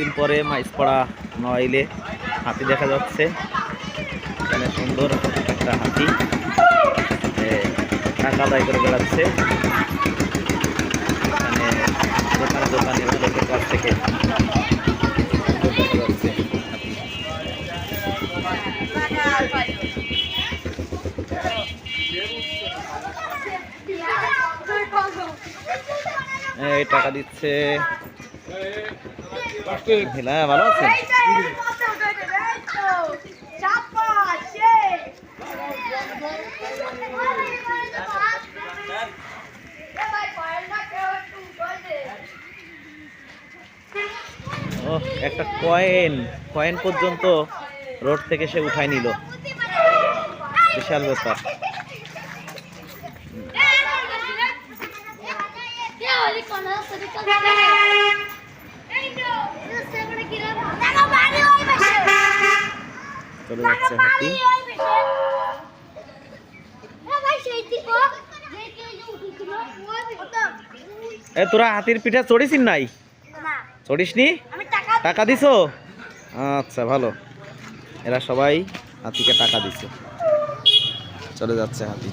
দিন পরে মাইসপাড়া নয়লে হাতি দেখা যাচ্ছে। এখানে সুন্দর একটা হাতি টাকা আদায় করে বেড়াচ্ছে। এখানে দোকানে দোকানে লোকের কাছ থেকে টাকা দিচ্ছে। মহিলা ভালো আছে ও একটা কয়েন কয়েন পর্যন্ত রোড থেকে সে উঠাই নিল। বিশাল ব্যাপার। চলে যাচ্ছে হাতি। এ, তোরা হাতির পিঠে চড়িস নাই? চড়িস নি টাকা দিস দিছো? আচ্ছা ভালো। এরা সবাই হাতিকে টাকা দিছে। চলে যাচ্ছে হাতি।